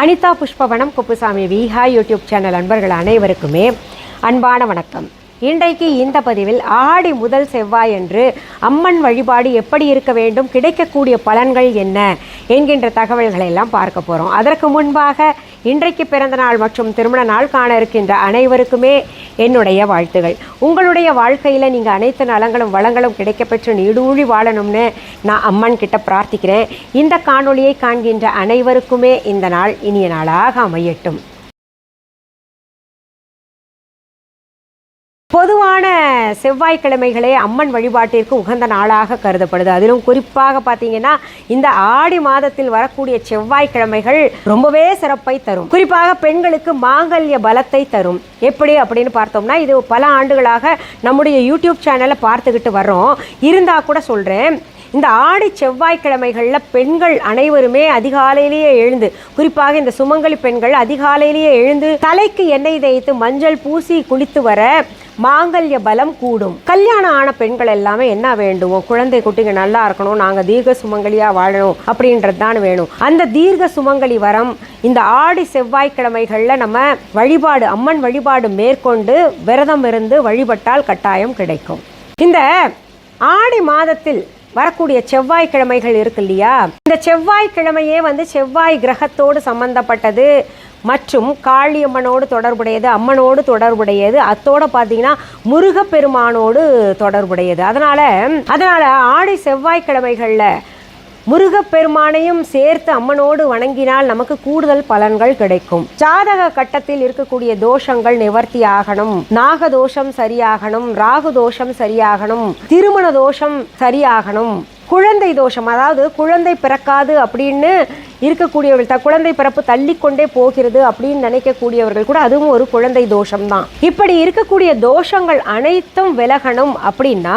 Anitha Pushpavanam Kuppusamy Viha YouTube channel அன்பர்கள் அனைவருக்குமே அன்பான வணக்கம். இன்றைக்கு இந்த பதிவில் ஆடி முதல் செவ்வாய் என்று அம்மன் வழிபாடு எப்படி இருக்க வேண்டும் கிடைக்கக்கூடிய பலன்கள் என்ன என்கின்ற தகவல்களை எல்லாம் பார்க்க போகிறோம் அதற்கு முன்பாக இன்றைக்கு பிறந்த நாள் மற்றும் திருமண நாள் காண இருக்கின்ற அனைவருக்குமே என்னுடைய வாழ்த்துகள். உங்களுடைய வாழ்க்கையில் நீங்கள் அனைத்து நலங்களும் வளங்களும் கிடைக்கப்பெற்று நீடூழி வாழணும்னு நான் அம்மன் கிட்ட பிரார்த்திக்கிறேன். இந்த காணொளியை காண்கின்ற அனைவருக்குமே இந்த நாள் இனிய நாளாக அமையட்டும். பொதுவான செவ்வாய்க்கிழமைகளே அம்மன் வழிபாட்டிற்கு உகந்த நாளாக கருதப்படுது. அதிலும் குறிப்பாக பார்த்தீங்கன்னா இந்த ஆடி மாதத்தில் வரக்கூடிய செவ்வாய்க்கிழமைகள் ரொம்பவே சிறப்பை தரும். குறிப்பாக பெண்களுக்கு மாங்கல்ய பலத்தை தரும். எப்படி அப்படின்னு பார்த்தோம்னா இது பல ஆண்டுகளாக நம்முடைய யூடியூப் சேனலை பார்த்துக்கிட்டு வர்றோம். இருந்தால் கூட சொல்கிறேன் இந்த ஆடி செவ்வாய்க்கிழமைகளில் பெண்கள் அனைவருமே அதிகாலையிலேயே எழுந்து குறிப்பாக இந்த சுமங்கலி பெண்கள் அதிகாலையிலேயே எழுந்து தலைக்கு எண்ணெய் தேய்த்து மஞ்சள் பூசி குளித்து வர மாங்கல்ய பலம் கூடும். கல்யாணம் ஆன பெண்கள் எல்லாமே என்ன வேண்டுவோம் குழந்தை குட்டிங்க நல்லா இருக்கணும் நாங்கள் தீர்க்க சுமங்கலியாக வாழணும் அப்படின்றது தான் வேணும். அந்த தீர்க்க சுமங்கலி வரம் இந்த ஆடி செவ்வாய்க்கிழமைகளில் நம்ம வழிபாடு அம்மன் வழிபாடு மேற்கொண்டு விரதம் இருந்து வழிபட்டால் கட்டாயம் கிடைக்கும். இந்த ஆடி மாதத்தில் வரக்கூடிய செவ்வாய்க்கிழமைகள் இருக்கு இல்லையா? இந்த செவ்வாய்க்கிழமையே வந்து செவ்வாய் கிரகத்தோடு சம்பந்தப்பட்டது மற்றும் காளியம்மனோடு தொடர்புடையது அம்மனோடு தொடர்புடையது அத்தோட பார்த்தீங்கன்னா முருகப்பெருமானோடு தொடர்புடையது. அதனால அதனால ஆடி செவ்வாய்க்கிழமைகளில் முருகப்பெருமானையும் சேர்த்து அம்மனோடு வணங்கினால் நமக்கு கூடுதல் பலன்கள் கிடைக்கும். ஜாதக கட்டத்தில் இருக்கக்கூடிய தோஷங்கள் நிவர்த்தி ஆகணும். நாக தோஷம் சரியாகணும். ராகு தோஷம் சரியாகணும். திருமண தோஷம் சரியாகணும். குழந்தை தோஷம் அதாவது குழந்தை பிறக்காது அப்படின்னு இருக்கக்கூடியவர்கள் த குழந்தை பிறப்பு தள்ளிக்கொண்டே போகிறது அப்படின்னு நினைக்கக்கூடியவர்கள் கூட அதுவும் ஒரு குழந்தை தோஷம் தான் இப்படி இருக்கக்கூடிய தோஷங்கள் அனைத்தும் விலகணும் அப்படின்னா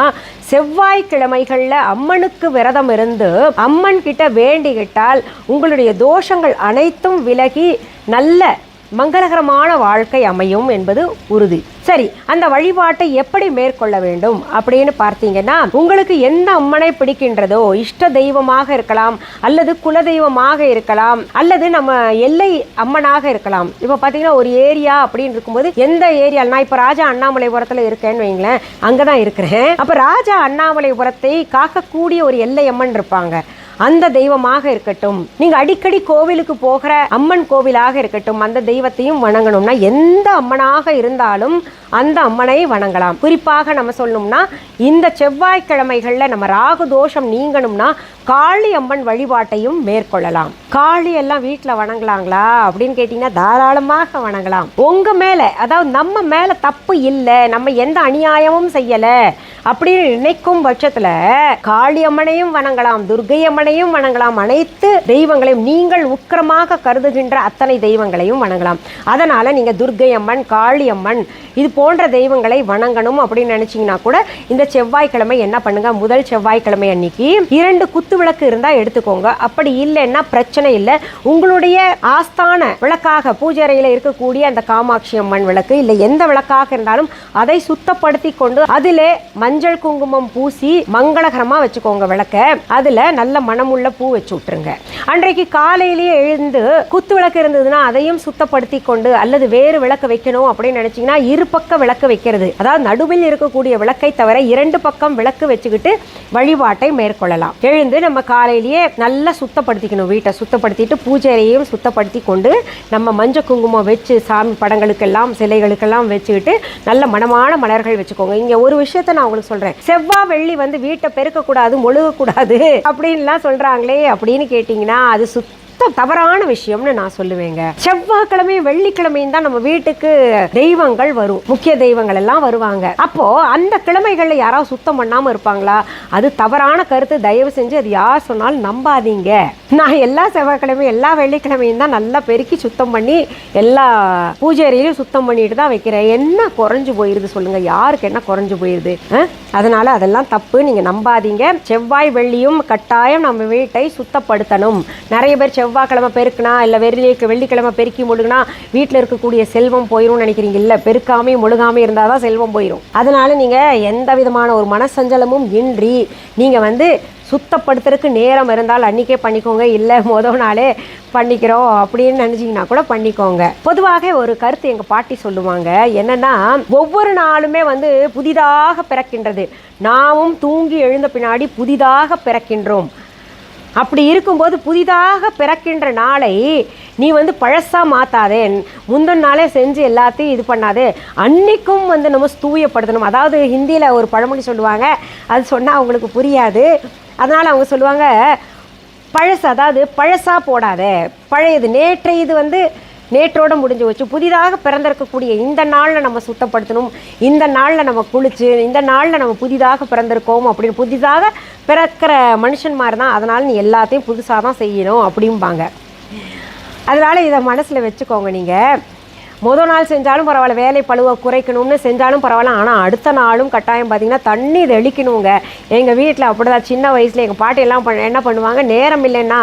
செவ்வாய்க்கிழமைகளில் அம்மனுக்கு விரதம் இருந்து அம்மன் கிட்ட வேண்டிக்கிட்டால் உங்களுடைய தோஷங்கள் அனைத்தும் விலகி நல்ல மங்களகரமான வாழ்க்கை அமையும் என்பது உறுதி. சரி அந்த வழிபாட்டை எப்படி மேற்கொள்ள வேண்டும் அப்படின்னு பார்த்தீங்கன்னா உங்களுக்கு எந்த அம்மனை பிடிக்கின்றதோ இஷ்ட தெய்வமாக இருக்கலாம் அல்லது குல தெய்வமாக இருக்கலாம் அல்லது நம்ம எல்லை அம்மனாக இருக்கலாம். இப்போ பார்த்தீங்கன்னா ஒரு ஏரியா அப்படின்னு இருக்கும்போது எந்த ஏரியா நான் இப்போ ராஜா அண்ணாமலைபுரத்தில் இருக்கேன்னு வைங்களேன் அங்கே தான் இருக்கிறேன். அப்போ ராஜா அண்ணாமலைபுரத்தை காக்கக்கூடிய ஒரு எல்லை அம்மன் இருப்பாங்க. அந்த தெய்வமாக இருக்கட்டும். நீங்க அடிக்கடி கோவிலுக்கு போகிற அம்மன் கோவிலாக இருக்கட்டும் அந்த தெய்வத்தையும் வணங்கணும்னா எந்த அம்மனாக இருந்தாலும் அந்த அம்மனை வணங்கலாம். குறிப்பாக நம்ம சொல்லணும்னா இந்த செவ்வாய்க்கிழமைகளில் நம்ம ராகு தோஷம் நீங்கணும்னா காளி அம்மன் வழிபாட்டையும் மேற்கொள்ளலாம். காளி எல்லாம் வீட்டில் வணங்கலாங்களா? அப்படின்னு கேட்டிங்கன்னா தாராளமாக வணங்கலாம். உங்கள் மேலே அதாவது நம்ம மேலே தப்பு இல்லை நம்ம எந்த அநியாயமும் செய்யலை அப்படின்னு நினைக்கும் பட்சத்தில் காளி அம்மனையும் வணங்கலாம் துர்கை அம்மனையும் வணங்கலாம். அனைத்து தெய்வங்களையும் நீங்கள் உக்கிரமாக கருதுகின்ற அத்தனை தெய்வங்களையும் வணங்கலாம். அதனால நீங்க துர்கை அம்மன் காளி அம்மன் இது போன்ற தெய்வங்களை வணங்கணும் அப்படின்னு நினைச்சீங்கன்னா கூட இந்த செவ்வாய்க்கிழமை என்ன பண்ணுங்க? முதல் செவ்வாய்க்கிழமை அன்னைக்கு இரண்டு குத்து விளக்கு இருந்தால் எடுத்துக்கோங்க. அப்படி இல்லைன்னா பிரச்சனை இல்லை. உங்களுடைய ஆஸ்தான விளக்காக பூஜை இருக்கக்கூடிய அந்த காமாட்சி அம்மன் விளக்கு இல்லை எந்த விளக்காக இருந்தாலும் அதை சுத்தப்படுத்தி கொண்டு அதிலே மஞ்சள் குங்குமம் பூசி மங்களகரமா வச்சுக்கோங்க விளக்க. அதுல நல்ல மன மனமுள்ள பூ வச்சு விட்டுருங்க. அன்றைக்கு காலையிலேயே எழுந்து குத்து விளக்கு இருந்ததுன்னா அதையும் சுத்தப்படுத்தி கொண்டு அல்லது வேறு விளக்கு வைக்கணும் அப்படின்னு நினச்சிங்கன்னா இரு பக்க விளக்கு வைக்கிறது. அதாவது நடுவில் இருக்கக்கூடிய விளக்கை தவிர இரண்டு பக்கம் விளக்கு வச்சுக்கிட்டு வழிபாட்டை மேற்கொள்ளலாம். எழுந்து நம்ம காலையிலேயே நல்லா சுத்தப்படுத்திக்கணும் வீட்டை. சுத்தப்படுத்திட்டு பூஜையையும் சுத்தப்படுத்தி கொண்டு நம்ம மஞ்சள் குங்குமம் வச்சு சாமி படங்களுக்கெல்லாம் சிலைகளுக்கெல்லாம் வச்சுக்கிட்டு நல்ல மனமான மலர்கள் வச்சுக்கோங்க. இங்கே ஒரு விஷயத்த நான் உங்களுக்கு சொல்கிறேன் செவ்வாய் வெள்ளி வந்து வீட்டை பெருக்கக்கூடாது மொழுகக்கூடாது அப்படின்லாம் சொல்றாங்களே அப்படின்னு கேட்டிங்கன்னா அது மொத்தம் தவறான விஷயம்னு நான் சொல்லுவேங்க. செவ்வாய்க்கிழமையும் வெள்ளிக்கிழமையும் தான் நம்ம வீட்டுக்கு தெய்வங்கள் வரும். முக்கிய தெய்வங்கள் எல்லாம் வருவாங்க. அப்போ அந்த கிழமைகள்ல யாராவது சுத்தம் பண்ணாம இருப்பாங்களா? அது தவறான கருத்து. தயவு செஞ்சு அது யார் சொன்னாலும் நம்பாதீங்க. நான் எல்லா செவ்வாய்க்கிழமையும் எல்லா வெள்ளிக்கிழமையும் தான் நல்லா பெருக்கி சுத்தம் பண்ணி எல்லா பூஜை சுத்தம் பண்ணிட்டு தான் வைக்கிறேன். என்ன குறைஞ்சு போயிருது சொல்லுங்க. யாருக்கு என்ன குறைஞ்சு போயிருது? அதனால அதெல்லாம் தப்பு. நீங்க நம்பாதீங்க. செவ்வாய் வெள்ளியும் கட்டாயம் நம்ம வீட்டை சுத்தப்படுத்தணும். நிறைய பேர் செவ்வாய் செவ்வாய்க்கிழமை பெருக்குனா இல்லை வெள்ளி வெள்ளிக்கிழமை பெருக்கி முழுகுனா வீட்டில் இருக்கக்கூடிய செல்வம் போயிடும் நினைக்கிறீங்க. இல்லை பெருக்காமையும் முழுகாமையும் இருந்தால் தான் செல்வம் போயிடும் அதனால நீங்கள் எந்த விதமான ஒரு மனசஞ்சலமும் இன்றி நீங்கள் வந்து சுத்தப்படுத்துறதுக்கு நேரம் இருந்தால் அன்றைக்கே பண்ணிக்கோங்க. இல்லை மொதல் நாளே பண்ணிக்கிறோம் அப்படின்னு நினச்சிங்கன்னா கூட பண்ணிக்கோங்க. பொதுவாக ஒரு கருத்து எங்கள் பாட்டி சொல்லுவாங்க. என்னென்னா ஒவ்வொரு நாளுமே வந்து புதிதாக பிறக்கின்றது. நாமும் தூங்கி எழுந்த பின்னாடி புதிதாக பிறக்கின்றோம். அப்படி இருக்கும்போது புதிதாக பிறக்கின்ற நாளை நீ வந்து பழசாக மாற்றாதே முந்தின நாளே செஞ்சு எல்லாத்தையும் இது பண்ணாதே. அன்னைக்கும் வந்து நம்ம தூயப்படுத்தணும். அதாவது ஹிந்தியில் ஒரு பழமொழி சொல்லுவாங்க. அது சொன்னால் அவங்களுக்கு புரியாது. அதனால் அவங்க சொல்லுவாங்க பழசு அதாவது பழசாக போடாதே. பழையது நேற்றை இது வந்து நேற்றோட முடிஞ்சு வச்சு புதிதாக பிறந்திருக்கக்கூடிய இந்த நாளில் நம்ம சுத்தப்படுத்தணும். இந்த நாளில் நம்ம குளிச்சு இந்த நாளில் நம்ம புதிதாக பிறந்திருக்கோம் அப்படின்னு புதிதாக பிறக்கிற மனுஷன் மாதிரி தான் அதனால் நீ எல்லாத்தையும் புதுசாக தான் செய்யணும் அப்படிம்பாங்க. அதனால் இதை மனசில் வச்சுக்கோங்க நீங்கள் முதல் நாள் செஞ்சாலும் பரவாயில்ல வேலை பழுவை குறைக்கணும்னு செஞ்சாலும் பரவாயில்ல. ஆனால் அடுத்த நாளும் கட்டாயம் பார்த்தீங்கன்னா தண்ணி தெளிக்கணுங்க. எங்கள் வீட்டில் அப்படிதான் சின்ன வயசில் எங்கள் பாட்டி எல்லாம் பண்ண என்ன பண்ணுவாங்க நேரம் இல்லைன்னா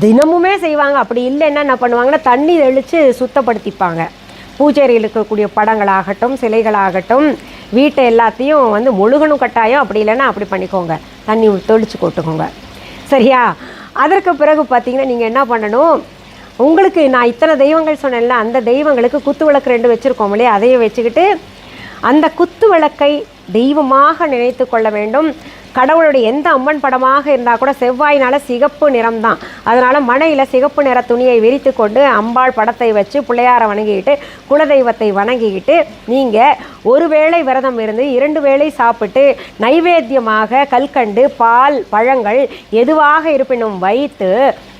தினமுமே செய்வாங்க. அப்படி இல்லைன்னா என்ன பண்ணுவாங்கன்னா தண்ணி தெளித்து சுத்தப்படுத்திப்பாங்க. பூஜையில் இருக்கக்கூடிய படங்களாகட்டும் சிலைகளாகட்டும் வீட்டை எல்லாத்தையும் வந்து முழுகணும் கட்டாயம். அப்படி இல்லைன்னா அப்படி பண்ணிக்கோங்க. தண்ணி தெளித்து கொட்டுக்கோங்க. சரியா? அதற்கு பிறகு பார்த்தீங்கன்னா நீங்கள் என்ன பண்ணணும்? உங்களுக்கு நான் இத்தனை தெய்வங்கள் சொன்னேன்ல அந்த தெய்வங்களுக்கு குத்து விளக்கு ரெண்டு வச்சுருக்கோம் இல்லையா? அதையும் வச்சுக்கிட்டு அந்த குத்து விளக்கை தெய்வமாக நினைத்து கொள்ள வேண்டும். கடவுளுடைய எந்த அம்மன் படமாக இருந்தால் கூட செவ்வாயினால் சிகப்பு நிறம் தான் அதனால் மனையில் சிகப்பு நிற துணியை விரித்து கொண்டு அம்பாள் படத்தை வச்சு பிள்ளையாரை வணங்கிக்கிட்டு குலதெய்வத்தை வணங்கிக்கிட்டு நீங்கள் ஒரு வேளை விரதம் இருந்து இரண்டு வேளை சாப்பிட்டு நைவேத்தியமாக கல்கண்டு பால் பழங்கள் எதுவாக இருப்பினும் வைத்து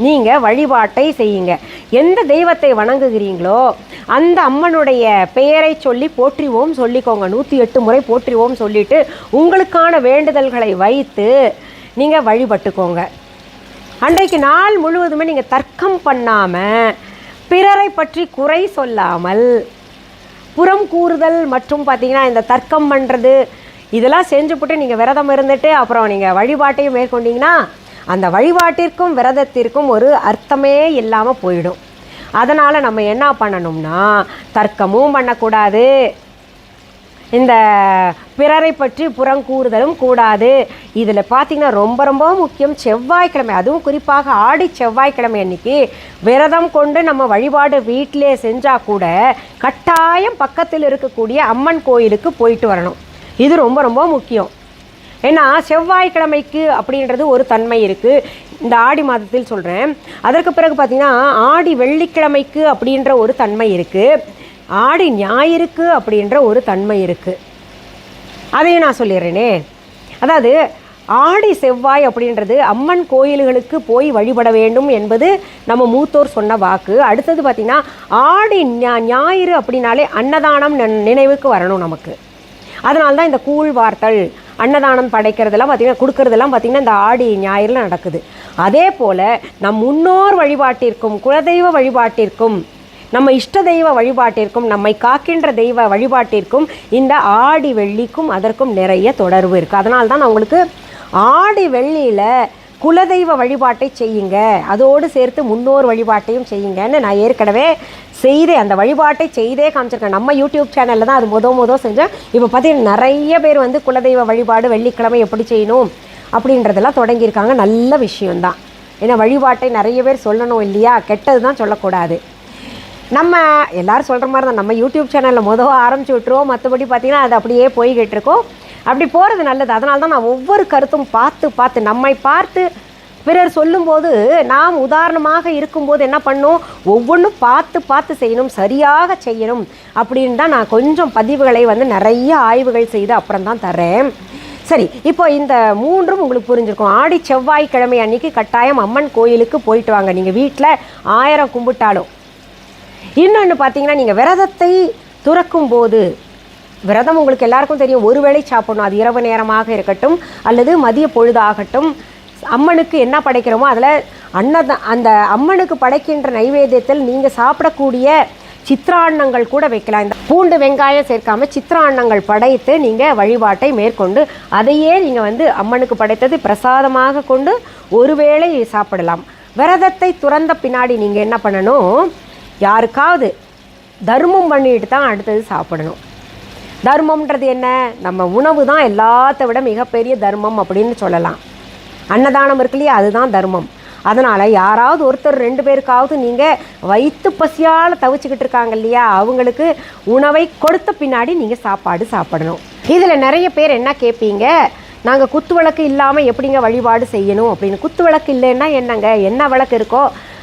நீங்கள் வழிபாட்டை செய்யுங்க. எந்த தெய்வத்தை வணங்குகிறீங்களோ அந்த அம்மனுடைய பெயரை சொல்லி போற்றிவோம். சொல்லிக்கோங்க. நூற்றி எட்டு முறை போற்றிவோம். சொல்லிட்டு உங்களுக்கான வேண்டுதல்களை வைத்து நீங்கள் வழிபட்டுக்கோங்க. அன்றைக்கு நாள் முழுவதுமே நீங்கள் தர்க்கம் பண்ணாமல் பிறரை பற்றி குறை சொல்லாமல் புறம் கூறுதல் மற்றும் பார்த்தீங்கன்னா இந்த தர்க்கம் பண்ணுறது இதெல்லாம் செஞ்சுப்புட்டு நீங்கள் விரதம் இருந்துட்டு அப்புறம் நீங்கள் வழிபாட்டையும் மேற்கொண்டிங்கன்னா அந்த வழிபாட்டிற்கும் விரதத்திற்கும் ஒரு அர்த்தமே இல்லாமல் போயிடும். அதனால் நம்ம என்ன பண்ணணும்னா தர்க்கமும் பண்ணக்கூடாது. இந்த பிறரை பற்றி புறங்கூறுதலும் கூடாது. இதில் பார்த்திங்கன்னா ரொம்ப ரொம்ப முக்கியம். செவ்வாய்க்கிழமை அதுவும் குறிப்பாக ஆடி செவ்வாய்க்கிழமை அன்னைக்கு விரதம் கொண்டு நம்ம வழிபாடு வீட்டிலே செஞ்சால் கூட கட்டாயம் பக்கத்தில் இருக்கக்கூடிய அம்மன் கோயிலுக்கு போயிட்டு வரணும். இது ரொம்ப ரொம்ப முக்கியம். ஏன்னா செவ்வாய்க்கிழமைக்கு அப்படின்றது ஒரு தன்மை இருக்குது இந்த ஆடி மாதத்தில் சொல்கிறேன் அதற்கு பிறகு பார்த்திங்கன்னா ஆடி வெள்ளிக்கிழமைக்கு அப்படின்ற ஒரு தன்மை இருக்குது ஆடி ஞாயிறுக்கு அப்படின்ற ஒரு தன்மை இருக்குது அதையும் நான் சொல்லிடுறேனே. அதாவது ஆடி செவ்வாய் அப்படின்றது அம்மன் கோயில்களுக்கு போய் வழிபட வேண்டும் என்பது நம்ம மூத்தோர் சொன்ன வாக்கு. அடுத்தது பார்த்திங்கன்னா ஆடி ஞா- ஞாயிறு அப்படின்னாலே அன்னதானம் நின- நினைவுக்கு வரணும் நமக்கு. அதனால தான் இந்த கூழ் வார்த்தல் அன்னதானம் படைக்கிறதெல்லாம் பார்த்திங்கன்னா கொடுக்கறதெல்லாம் பார்த்திங்கன்னா இந்த ஆடி ஞாயிறில் நடக்குது. அதே போல் நம் முன்னோர் வழிபாட்டிற்கும் குலதெய்வ வழிபாட்டிற்கும் நம்ம இஷ்ட தெய்வ வழிபாட்டிற்கும் நம்மை காக்கின்ற தெய்வ வழிபாட்டிற்கும் இந்த ஆடி வெள்ளிக்கும் அதற்கும் நிறைய தொடர்பு இருக்குது அதனால தான் நான் உங்களுக்கு ஆடி வெள்ளியில் குலதெய்வ வழிபாட்டை செய்யுங்க. அதோடு சேர்த்து முன்னோர் வழிபாட்டையும் செய்யுங்கன்னு நான் ஏற்கனவே செய்தே அந்த வழிபாட்டை செய்தே காமிச்சிருக்கேன். நம்ம யூடியூப் சேனலில் தான் அது முத முத செஞ்சேன். இப்போ பார்த்தீங்கன்னா நிறைய பேர் வந்து குலதெய்வ வழிபாடு வெள்ளிக்கிழமை எப்படி செய்யணும் அப்படின்றதெல்லாம் தொடங்கியிருக்காங்க. நல்ல விஷயம்தான். ஏன்னா வழிபாட்டை நிறைய பேர் சொல்லணும் இல்லையா? கெட்டது தான் சொல்லக்கூடாது. நம்ம எல்லாரும் சொல்கிற மாதிரி தான். நம்ம யூடியூப் சேனலில் மொதல் ஆரம்பிச்சு விட்டுருவோம். மற்றபடி பார்த்தீங்கன்னா அது அப்படியே போய்கிட்டு இருக்கோம். அப்படி போகிறது நல்லது. அதனால தான் நான் ஒவ்வொரு கருத்தும் பார்த்து பார்த்து நம்மை பார்த்து பிறர் சொல்லும்போது நாம் உதாரணமாக இருக்கும்போது என்ன பண்ணும்? ஒவ்வொன்றும் பார்த்து பார்த்து செய்யணும். சரியாக செய்யணும் அப்படின்னு தான் நான் கொஞ்சம் பதிவுகளை வந்து நிறைய ஆய்வுகள் செய்து அப்புறம் தான் தரேன் சரி இப்போ இந்த மூன்றும் உங்களுக்கு புரிஞ்சிருக்கும். ஆடி செவ்வாய்க்கிழமை அன்னைக்கு கட்டாயம் அம்மன் கோயிலுக்கு போயிட்டு வாங்க. நீங்கள் வீட்டில் ஆயிரம் கும்பிட்டாலும். இன்னொன்று பார்த்தீங்கன்னா நீங்கள் விரதத்தை துறக்கும் போது விரதம் உங்களுக்கு எல்லாருக்கும் தெரியும் ஒரு வேளை சாப்பிடணும். அது இரவு நேரமாக இருக்கட்டும் அல்லது மதிய பொழுதாகட்டும். அம்மனுக்கு என்ன படைக்கிறோமோ அதில் அன்னத அந்த அம்மனுக்கு படைக்கின்ற நைவேத்தியத்தில் நீங்கள் சாப்பிடக்கூடிய சித்திராண்ணங்கள் கூட வைக்கலாம். இந்த பூண்டு வெங்காயம் சேர்க்காம சித்திராண்ணங்கள் படைத்து நீங்கள் வழிபாட்டை மேற்கொண்டு அதையே நீங்கள் வந்து அம்மனுக்கு படைத்தது பிரசாதமாக கொண்டு ஒருவேளை சாப்பிடலாம். விரதத்தை துறந்த பின்னாடி நீங்கள் என்ன பண்ணணும்? யாருக்காவது தர்மம் பண்ணிட்டு தான் அடுத்தது சாப்பிடணும். தர்மம்ன்றது என்ன? நம்ம உணவு தான் எல்லாத்த விட மிகப்பெரிய தர்மம் அப்படின்னு சொல்லலாம். அன்னதானம் இருக்கு இல்லையா? அதுதான் தர்மம். அதனால் யாராவது ஒருத்தர் ரெண்டு பேருக்காவது நீங்கள் வயிற்று பசியால் தவிச்சுக்கிட்டு இருக்காங்க இல்லையா? அவங்களுக்கு உணவை கொடுத்த பின்னாடி நீங்கள் சாப்பாடு சாப்பிடணும். இதில் நிறைய பேர் என்ன கேட்பீங்க நாங்கள் குத்து விளக்கு இல்லாமல் எப்படிங்க வழிபாடு செய்யணும் அப்படின்னு. குத்து விளக்கு இல்லைன்னா என்னங்க? என்ன விளக்கு இருக்கோ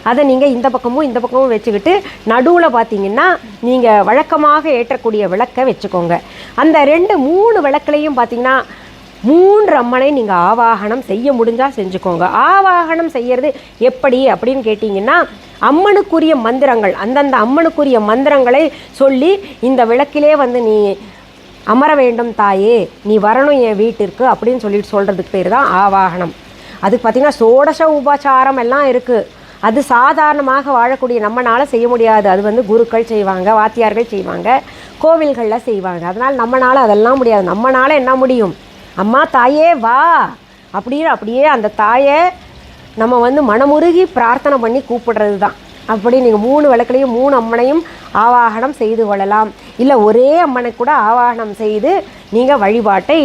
அதை நீங்கள் இந்த பக்கமும் இந்த பக்கமும் வச்சுக்கிட்டு நடுவில் பார்த்தீங்கன்னா நீங்கள் வழக்கமாக ஏற்றக்கூடிய விளக்கை வச்சுக்கோங்க. அந்த ரெண்டு மூணு விளக்குலையும் பார்த்தீங்கன்னா மூன்று அம்மனை நீங்கள் ஆவாகனம் செய்ய முடிஞ்சால் செஞ்சுக்கோங்க. ஆவாகனம் செய்கிறது எப்படி அப்படின்னு கேட்டிங்கன்னா அம்மனுக்குரிய மந்திரங்கள் அந்தந்த அம்மனுக்குரிய மந்திரங்களை சொல்லி இந்த விளக்கிலே வந்து நீ அமர வேண்டும் தாயே நீ வரணும் என் வீட்டிற்கு அப்படின்னு சொல்லிட்டு சொல்கிறதுக்கு பேர் தான் ஆவாகனம். அதுக்கு பார்த்திங்கன்னா சோடச உபச்சாரம் எல்லாம் இருக்குது அது சாதாரணமாக வாழக்கூடிய நம்மனால் செய்ய முடியாது. அது வந்து குருக்கள் செய்வாங்க வாத்தியார்கள் செய்வாங்க கோவில்களில் செய்வாங்க. அதனால் நம்மளால் அதெல்லாம் முடியாது. நம்மளால் என்ன முடியும்? அம்மா தாயே வா! அப்படின்னு அப்படியே அந்த தாயை நம்ம வந்து மனமுருகி பிரார்த்தனை பண்ணி கூப்பிடுறது தான் அப்படி நீங்கள் மூணு விளக்குலையும் மூணு அம்மனையும் ஆவாகனம் செய்து கொள்ளலாம். இல்லை ஒரே அம்மனை கூட ஆவாகனம் செய்து நீங்கள் வழிபாட்டை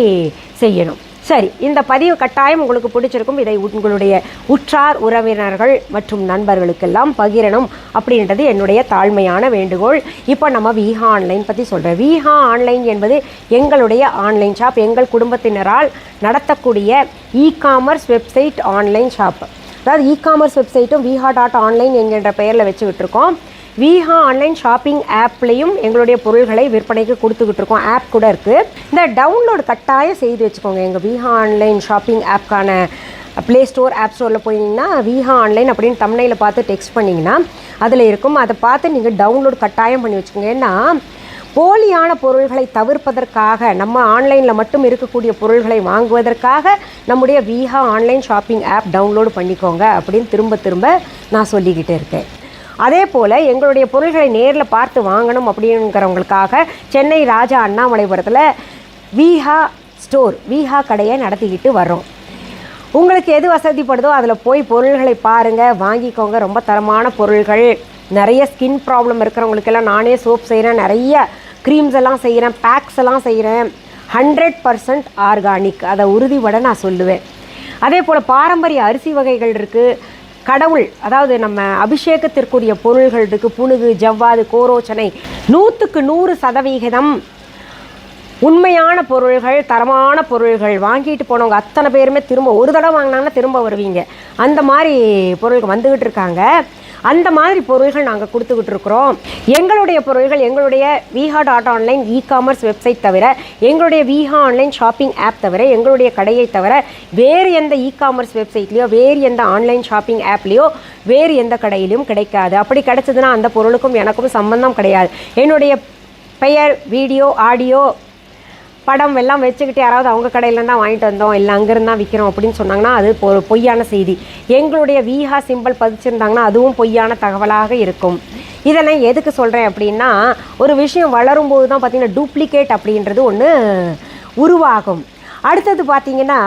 செய்யணும். சரி இந்த பதிவு கட்டாயம் உங்களுக்கு பிடிச்சிருக்கும். இதை உங்களுடைய உற்றார் உறவினர்கள் மற்றும் நண்பர்களுக்கெல்லாம் பகிரணும் அப்படின்றது என்னுடைய தாழ்மையான வேண்டுகோள். இப்போ நம்ம விஹா ஆன்லைன் பற்றி சொல்கிறேன் விஹா ஆன்லைன் என்பது எங்களுடைய ஆன்லைன் ஷாப். எங்கள் குடும்பத்தினரால் நடத்தக்கூடிய e commerce website online shop அதாவது இ காமர்ஸ் வெப்சைட்டும் விஹா டாட் ஆன்லைன் என்கின்ற பெயரில் வச்சுக்கிட்டு இருக்கோம் வீஹா ஆன்லைன் ஷாப்பிங் ஆப்லேயும் எங்களுடைய பொருள்களை விற்பனைக்கு கொடுத்துக்கிட்டு இருக்கோம் ஆப் கூட இருக்குது இந்த டவுன்லோடு கட்டாயம் செய்து வச்சுக்கோங்க. எங்கள் வீஹா ஆன்லைன் ஷாப்பிங் ஆப்க்கான ப்ளே ஸ்டோர் ஆப் ஸ்டோரில் போனீங்கன்னா விஹா ஆன்லைன் அப்படின்னு தமிழில் பார்த்து டெக்ஸ்ட் பண்ணிங்கன்னா அதில் இருக்கும். அதை பார்த்து நீங்கள் டவுன்லோட் கட்டாயம் பண்ணி வச்சுக்கோங்க. ஏன்னா போலியான பொருள்களை தவிர்ப்பதற்காக நம்ம ஆன்லைனில் மட்டும் இருக்கக்கூடிய பொருள்களை வாங்குவதற்காக நம்முடைய Viha online shopping app download பண்ணிக்கோங்க அப்படின்னு திரும்ப திரும்ப நான் சொல்லிக்கிட்டு இருக்கேன். அதே போல் எங்களுடைய பொருள்களை நேரில் பார்த்து வாங்கணும் அப்படிங்கிறவங்களுக்காக சென்னை ராஜா அண்ணாமலைபுரத்தில் விஹா ஸ்டோர் விஹா கடையை நடத்திக்கிட்டு வர்றோம். உங்களுக்கு எது வசதிப்படுதோ அதில் போய் பொருள்களை பாருங்கள் வாங்கிக்கோங்க. ரொம்ப தரமான பொருள்கள். நிறைய ஸ்கின் ப்ராப்ளம் இருக்கிறவங்களுக்கெல்லாம் நானே சோப் செய்கிறேன் நிறைய க்ரீம்ஸ் எல்லாம் செய்கிறேன் பேக்ஸ் எல்லாம் செய்கிறேன் ஹண்ட்ரட் பர்சன்ட் ஆர்கானிக் அதை உறுதிபட நான் சொல்லுவேன். அதே போல் பாரம்பரிய அரிசி வகைகள் இருக்குது கடவுள் அதாவது நம்ம அபிஷேகத்திற்குரிய பொருள்கள் இருக்குது புணுகு ஜவ்வாது கோரோச்சனை நூற்றுக்கு நூறு சதவிகிதம் உண்மையான பொருள்கள் தரமான பொருள்கள் வாங்கிட்டு போனவங்க அத்தனை பேருமே திரும்ப ஒரு தடவை வாங்கினாங்கன்னா திரும்ப வருவீங்க. அந்த மாதிரி பொருள்கள் வந்துக்கிட்டு இருக்காங்க. அந்த மாதிரி பொருள்கள் நாங்கள் கொடுத்துக்கிட்டு இருக்கிறோம். எங்களுடைய பொருள்கள் எங்களுடைய Viha dot online e commerce website தவிர எங்களுடைய விஹா ஆன்லைன் ஷாப்பிங் ஆப் தவிர எங்களுடைய கடையை தவிர வேறு எந்த இ காமர்ஸ் வெப்சைட்லேயோ வேறு எந்த ஆன்லைன் ஷாப்பிங் ஆப்லேயோ வேறு எந்த கடையிலையும் கிடைக்காது. அப்படி கிடைச்சதுன்னா அந்த பொருளுக்கும் எனக்கும் சம்பந்தம் கிடையாது. என்னுடைய பெயர் வீடியோ ஆடியோ படம் எல்லாம் வச்சுக்கிட்டு யாராவது அவங்க கடையில் தான் வாங்கிட்டு வந்தோம் இல்லை அங்கேருந்து தான் விற்கிறோம் அப்படின்னு சொன்னாங்கன்னா அது பொ பொய்யான செய்தி. எங்களுடைய விஹா சிம்பிள் பதிச்சிருந்தாங்கன்னா அதுவும் பொய்யான தகவலாக இருக்கும். இதை நான் எதுக்கு சொல்கிறேன் அப்படின்னா ஒரு விஷயம் வளரும்போது தான் பார்த்திங்கன்னா டூப்ளிகேட் அப்படின்றது ஒன்று உருவாகும். அடுத்தது பார்த்தீங்கன்னா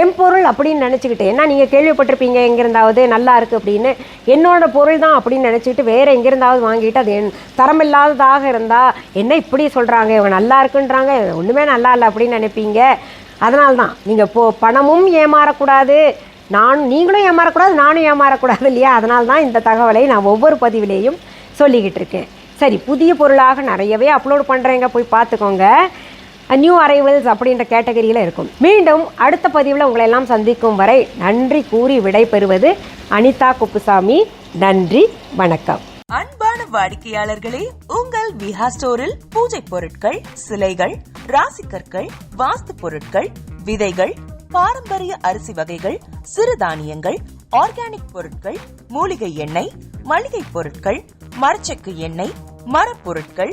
எம்பொருள் அப்படின்னு நினச்சிக்கிட்டு ஏன்னா நீங்கள் கேள்விப்பட்டிருப்பீங்க? எங்கேருந்தாவது நல்லா இருக்குது அப்படின்னு. என்னோட பொருள் தான் அப்படின்னு நினச்சிக்கிட்டு வேறு எங்கேருந்தாவது வாங்கிட்டு அது என் தரமில்லாததாக இருந்தால் என்ன இப்படி சொல்கிறாங்க இவங்க நல்லா இருக்குன்றாங்க. ஒன்றுமே நல்லா இல்லை அப்படின்னு நினைப்பீங்க. அதனால தான் நீங்கள் போ பணமும் ஏமாறக்கூடாது. நான் நீங்களும் ஏமாறக்கூடாது நானும் ஏமாறக்கூடாது இல்லையா? அதனால தான் இந்த தகவலை நான் ஒவ்வொரு பதிவிலேயும் சொல்லிக்கிட்டு இருக்கேன். சரி புதிய பொருளாக நிறையவே அப்லோட் பண்ணுறேங்க போய் பார்த்துக்கோங்க நியூ அரைவல்ஸ் அப்படின்ற கேட்டகரியில் இருக்கும். மீண்டும் அடுத்த பதிவில் உங்களை எல்லாம் சந்திக்கும் வரை நன்றி கூறி விடைபெறுவது அனிதா குப்புசாமி. நன்றி வணக்கம். அன்பான வாடிக்கையாளர்களே உங்கள் விஹா ஸ்டோரில் பூஜை பொருட்கள் சிலைகள் ராசிக்கற்கள் வாஸ்து பொருட்கள் விதைகள் பாரம்பரிய அரிசி வகைகள் சிறுதானியங்கள் ஆர்கானிக் பொருட்கள் மூலிகை எண்ணெய் மளிகை பொருட்கள் மரச்செக்கு எண்ணெய் மரப்பொருட்கள்